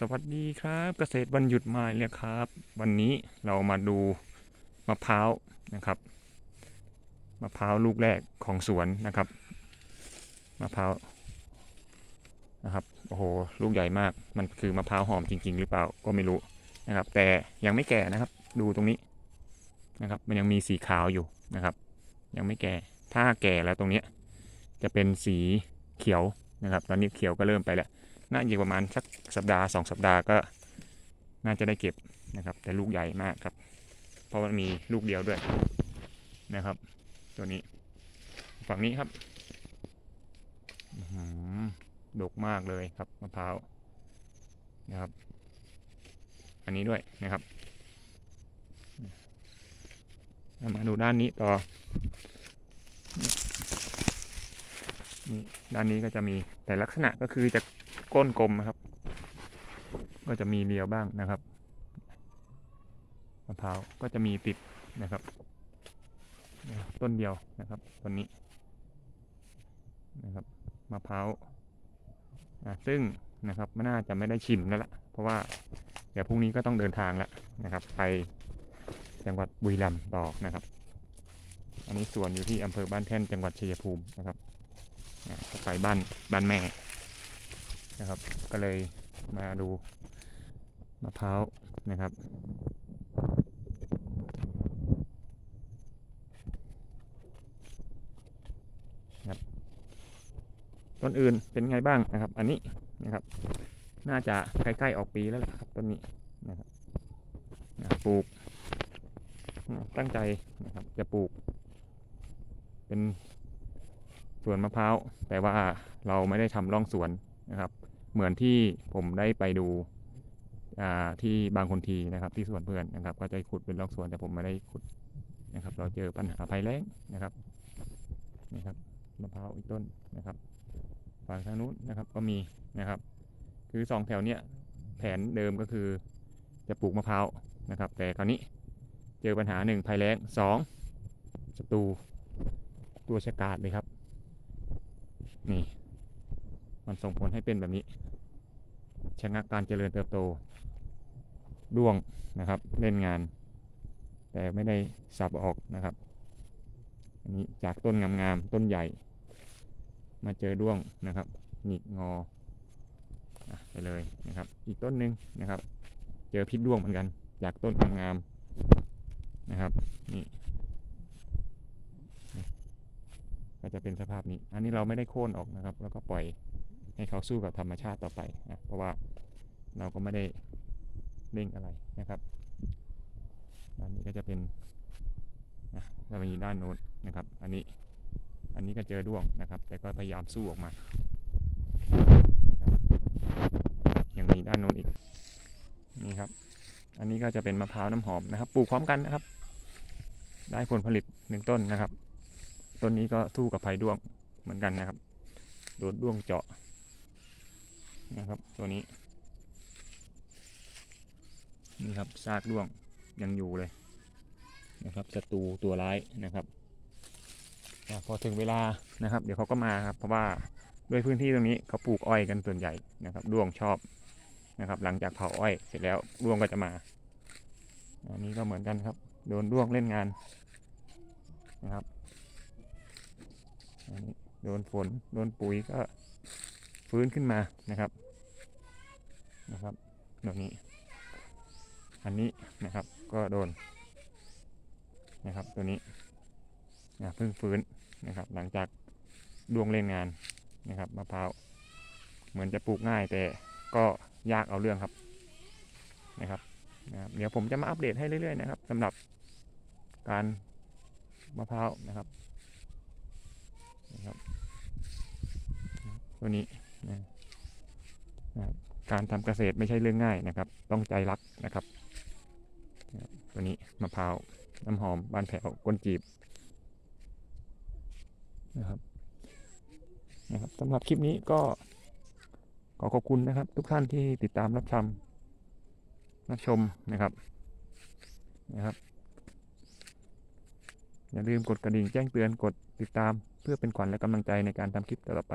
สวัสดีครับเกษตรวันหยุดมาแล้วครับ วันนี้เรามาดูมะพร้าวนะครับมะพร้าวลูกแรกของสวนนะครับมะพร้าวนะครับโอ้โหลูกใหญ่มากมันคือมะพร้าวหอมจริง ๆ หรือเปล่าก็ไม่รู้นะครับ แต่ยังไม่แก่นะครับ ดูตรงนี้นะครับ มันยังมีสีขาวอยู่นะครับ ยังไม่แก่ถ้าแก่แล้วตรงเนี้ยจะเป็นสีเขียวนะครับ ตอนนี้เขียวก็เริ่มไปแล้ว น่าจะประมาณสักสัปดาห์สองสัปดาห์ก็น่าจะได้เก็บนะครับ แต่ลูกใหญ่มากครับ เพราะมันมีลูกเดียวด้วยนะครับ ตัวนี้ ฝั่งนี้ครับดกมากเลยครับมะพร้าวนะครับ อันนี้ด้วยนะครับมาดูด้านนี้ต่อนี่ด้านนี้ก็จะมีแต่ลักษณะก็คือจะ ก้นกลมนะครับ ก็จะมีเรียวบ้างนะครับมะพร้าวก็จะมีติดนะครับ ต้นเดียวนะครับต้นนี้นะครับมะพร้าวอะซึ่งนะครับมันน่าจะไม่ได้ชิมแล้วล่ะ เพราะว่าเดี๋ยวพรุ่งนี้ก็ต้องเดินทางแล้วนะครับ ไปจังหวัดบุรีรัมย์ต่อนะครับ อันนี้สวนอยู่ที่อำเภอบ้านแท่นจังหวัดชัยภูมินะครับอะไปบ้านบ้านแม่ นะครับ ก็เลยมาดูมะพร้าวนะครับครับ ต้นอื่นเป็นไงบ้างนะครับ อันนี้นะครับ น่าจะใกล้ๆออกปีแล้วแหละครับต้นนี้นะครับนะปลูกนะตั้งใจนะครับ จะปลูก เป็นสวนมะพร้าวแต่ว่าเราไม่ได้ทำร่องสวน นะครับ เหมือนที่ผมได้ไปดูอ่าที่บางคนทีนะครับ ที่สวนเพื่อนนะครับ ก็จะขุดเป็นร่องสวนแต่ผมไม่ได้ขุดนะครับ เราเจอปัญหาภัยแล้งนะครับนะครับมะพร้าวอีกต้นนะครับฝั่งทางนู้นนะครับก็มีนะครับ คือสองแถวเนี้ยแผนเดิมก็คือจะปลูกมะพร้าวนะครับ แต่คราวนี้เจอปัญหาหนึ่งภัยแล้งสองศัตรูตัวฉกาจเลยครับ นี่ มัน ส่งผลให้เป็นแบบนี้ชะงักการเจริญเติบโตร่วงนะครับ เล่นงาน แต่ไม่ได้สับออกนะครับ อันนี้จากต้นงามๆต้นใหญ่ มาเจอด้วงนะครับหงิกงอไปเลยนะครับ อีกต้นหนึ่งนะครับ เจอพิษด้วงเหมือนกัน จากต้นงามๆนะครับนี่ก็จะเป็นสภาพนี้ อันนี้เราไม่ได้โค่นออกนะครับ แล้วก็ปล่อย ให้เขาสู้กับธรรมชาติต่อไปนะเพราะว่าเราก็ไม่ได้เร่งอะไรนะครับด้านนี้ก็จะเป็นนะเรามีด้านโน้นนะครับ อันนี้อันนี้ก็เจอด้วงนะครับ แต่ก็พยายามสู้ออกมานะครับยังมีด้านโน้นอีกนี่ครับ อันนี้ก็จะเป็นมะพร้าวน้ำหอมนะครับ ปลูกพร้อมกันนะครับ ได้ผลผลิตหนึ่งต้นนะครับ ต้นนี้ก็สู้กับภัยด้วงเหมือนกันนะครับ โดนด้วงเจาะ นะครับตัวนี้ นี่ครับซากด้วงยังอยู่เลยนะครับศัตรูตัวร้ายนะครับพอถึงเวลานะครับ เดี๋ยวเขาก็มาครับเพราะว่าด้วยพื้นที่ตรงนี้เขาปลูกอ้อยกันส่วนใหญ่นะครับด้วงชอบนะครับ หลังจากเผาอ้อยเสร็จแล้วด้วงก็จะมา อันนี้ก็เหมือนกันครับ โดนด้วงเล่นงานนะครับอันนี้โดนฝนโดนปุ๋ยก็ ฟื้นขึ้นมานะครับนะครับแบบนี้ อันนี้นะครับก็โดนนะครับตัวนี้นะเพิ่งฟื้นนะครับ หลังจากดวงเล่นงานนะครับมะพร้าวเหมือนจะปลูกง่ายแต่ก็ยากเอาเรื่องครับนะครับนะครับ เดี๋ยวผมจะมาอัปเดตให้เรื่อยๆนะครับสำหรับการมะพร้าวนะครับนะครับ ตัวนี้ นะการทำเกษตรไม่ใช่เรื่องง่ายนะครับ ต้องใจรักนะครับนะตัวนี้มะพร้าวน้ำหอมบานแผวก้นจีบนะครับนะครับสำหรับคลิปนี้ก็ขอขอบคุณนะครับ ทุกท่านที่ติดตามรับชมรับชมนะครับนะครับ อย่าลืมกดกระดิ่งแจ้งเตือนกดติดตามเพื่อเป็นขวัญและกำลังใจในการทำคลิปต่อไป